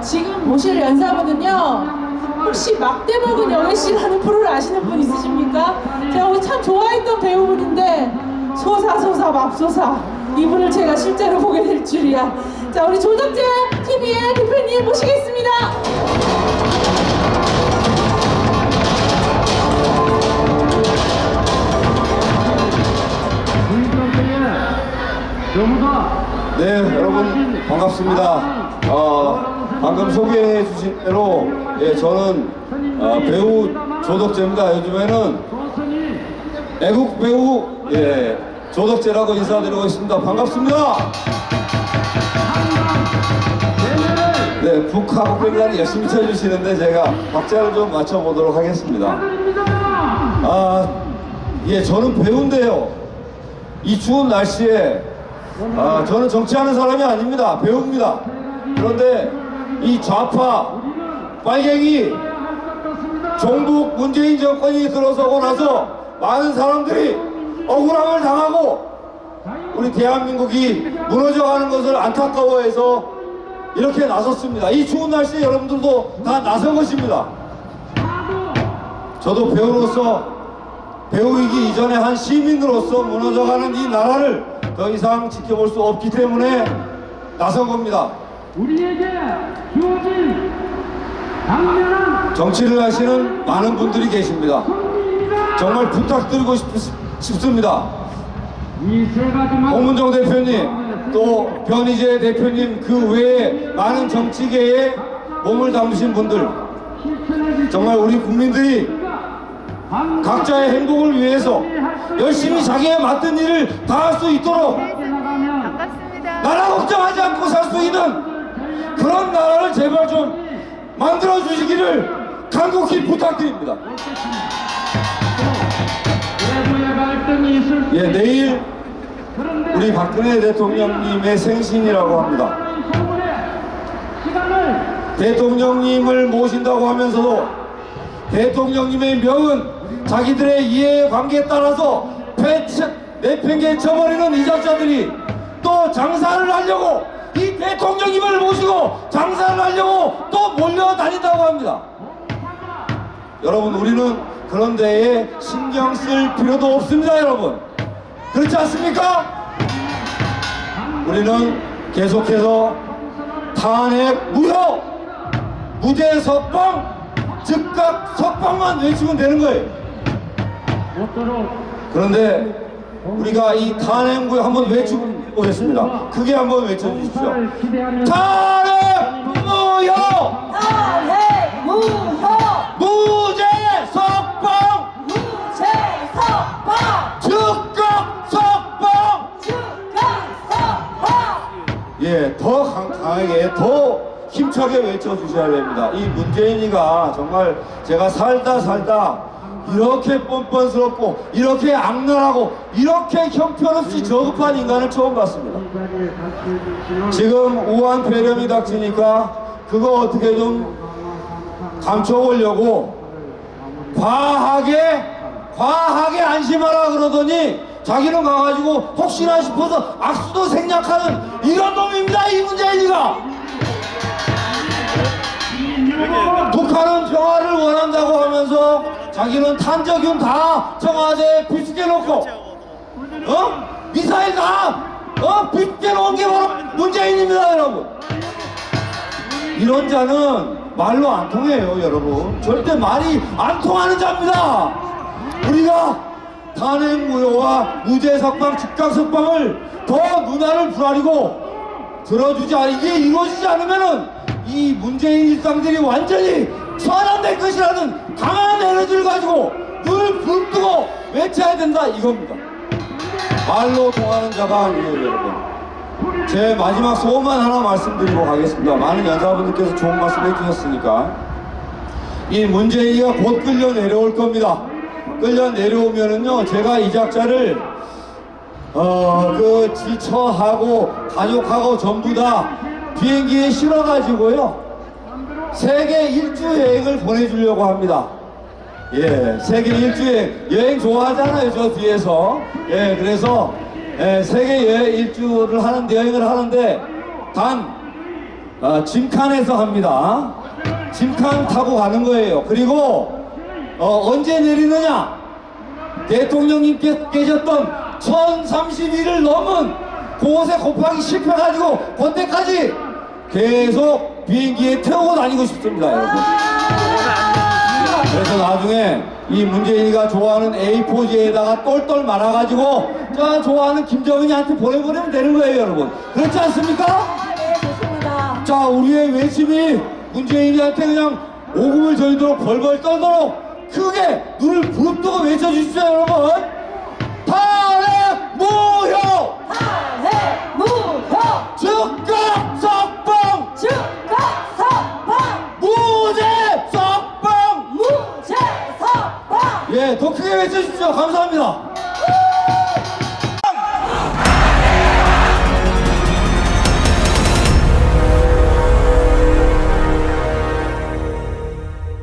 오실 연사분은요. 혹시 막대먹은 영애 씨라는 프로를 아시는 분 있으십니까? 제가 참 좋아했던 배우분인데 소사 소사 맙소사 이분을 제가 실제로 보게 될 줄이야. 자 우리 조덕재 TV의 대표님 모시겠습니다. 네, 여러분 반갑습니다. 어, 방금 소개해 주신 대로 예, 저는 어, 배우 조덕재입니다. 요즘에는 애국 배우 예, 조덕재라고 인사드리고 있습니다. 반갑습니다. 네, 북하고 팬들이 열심히 쳐주시는데 제가 박자를 좀 맞춰보도록 하겠습니다. 아, 예, 저는 배우인데요. 이 추운 날씨에 아, 저는 정치하는 사람이 아닙니다. 배우입니다. 그런데 이 좌파 빨갱이 종북 문재인 정권이 들어서고 나서 많은 사람들이 억울함을 당하고 우리 대한민국이 무너져가는 것을 안타까워해서 이렇게 나섰습니다. 이 추운 날씨에 여러분들도 다 나선 것입니다. 저도 배우로서 배우이기 이전에 한 시민으로서 무너져가는 이 나라를 더 이상 지켜볼 수 없기 때문에 나선 겁니다. 우리에게 주어진 당면한 정치를 하시는 많은 분들이 계십니다. 정말 부탁드리고 싶, 싶습니다. 홍문정 대표님, 또 변희재 대표님 그 외에 많은 정치계에 몸을 담으신 분들 정말 우리 국민들이 각자의 행복을 위해서 열심히 자기의 맡은 일을 다 할 수 있도록. 나라 걱정하지 않고 살 수 있는 그런 나라를 제발 좀 만들어 주시기를 간곡히 부탁드립니다. 예, 내일 우리 박근혜 대통령님의 생신이라고 합니다. 대통령님을 모신다고 하면서도 대통령님의 명은 자기들의 이해관계에 따라서 패치, 내팽개 쳐버리는 이자자들이 또 장사를 하려고 이 대통령님을 모시고 장사를 하려고 또 몰려다닌다고 합니다. 여러분 우리는 그런 데에 신경 쓸 필요도 없습니다 여러분 그렇지 않습니까? 우리는 계속해서 탄핵 무효 무죄 석방 즉각 석방만 외치면 되는 거예요. 그런데 우리가 이 탄핵 무효 한번 외쳐보겠습니다. 크게 한번 외쳐주십시오. 탄핵 무효! 탄핵 무효! 무죄 석방! 무죄 석방! 즉각 석방! 즉각 석방! 예, 더 강, 강하게, 더 힘차게 외쳐주셔야 됩니다. 이 문재인이가 정말 제가 살다 살다 이렇게 뻔뻔스럽고, 이렇게 악랄하고, 이렇게 형편없이 저급한 인간을 처음 봤습니다. 지금 우한 폐렴이 닥치니까 그거 어떻게 좀 감춰보려고 과하게, 과하게 안심하라 그러더니 자기는 가가지고 혹시나 싶어서 악수도 생략하는 이런 놈입니다, 이 문재인이가! 자기는 탄저균 다 청와대에 비축해 놓고 어? 미사일 다 어? 비축해 놓은 게 바로 문재인입니다 여러분 이런 자는 말로 안 통해요 여러분 절대 말이 안 통하는 자입니다 우리가 탄핵 무효와 무죄 석방 즉각 석방을 더 누나를 부라리고 들어주지 않 이게 이루어지지 않으면은 이 문재인 일당들이 완전히 소환될 것이라는 강한 에너지를 가지고 눈을 부릅뜨고 외쳐야 된다 이겁니다. 말로 통하는 자가 아니에요 여러분. 제 마지막 소원만 하나 말씀드리고 가겠습니다. 많은 연사분들께서 좋은 말씀 해주셨으니까 이 문재인이가 곧 끌려 내려올 겁니다. 끌려 내려오면은요 제가 이 작자를 어, 그 지처하고 가족하고 전부 다 비행기에 실어가지고요. 세계 일주 여행을 보내주려고 합니다. 예, 세계 일주 여행. 여행 좋아하잖아요, 저 뒤에서. 예, 그래서, 예, 세계 여행 일주를 하는데, 여행을 하는데, 단, 아, 짐칸에서 합니다. 짐칸 타고 가는 거예요. 그리고 어, 언제 내리느냐? 대통령님께서 계셨던 1031을 넘은 그곳에 곱하기 10 해가지고 그때까지 계속 비행기에 태우고 다니고 싶습니다, 여러분. 그래서 나중에 이 문재인이가 좋아하는 A4지에다가 똘똘 말아가지고 저 좋아하는 김정은이한테 보내보내면 되는 거예요, 여러분. 그렇지 않습니까? 네, 좋습니다. 자, 우리의 외침이 문재인이한테 그냥 오금을 저리도록 벌벌 떨도록 크게 눈을 부릅뜨고 외쳐주십시오, 여러분. 탄 크게 외쳐주십시오. 감사합니다.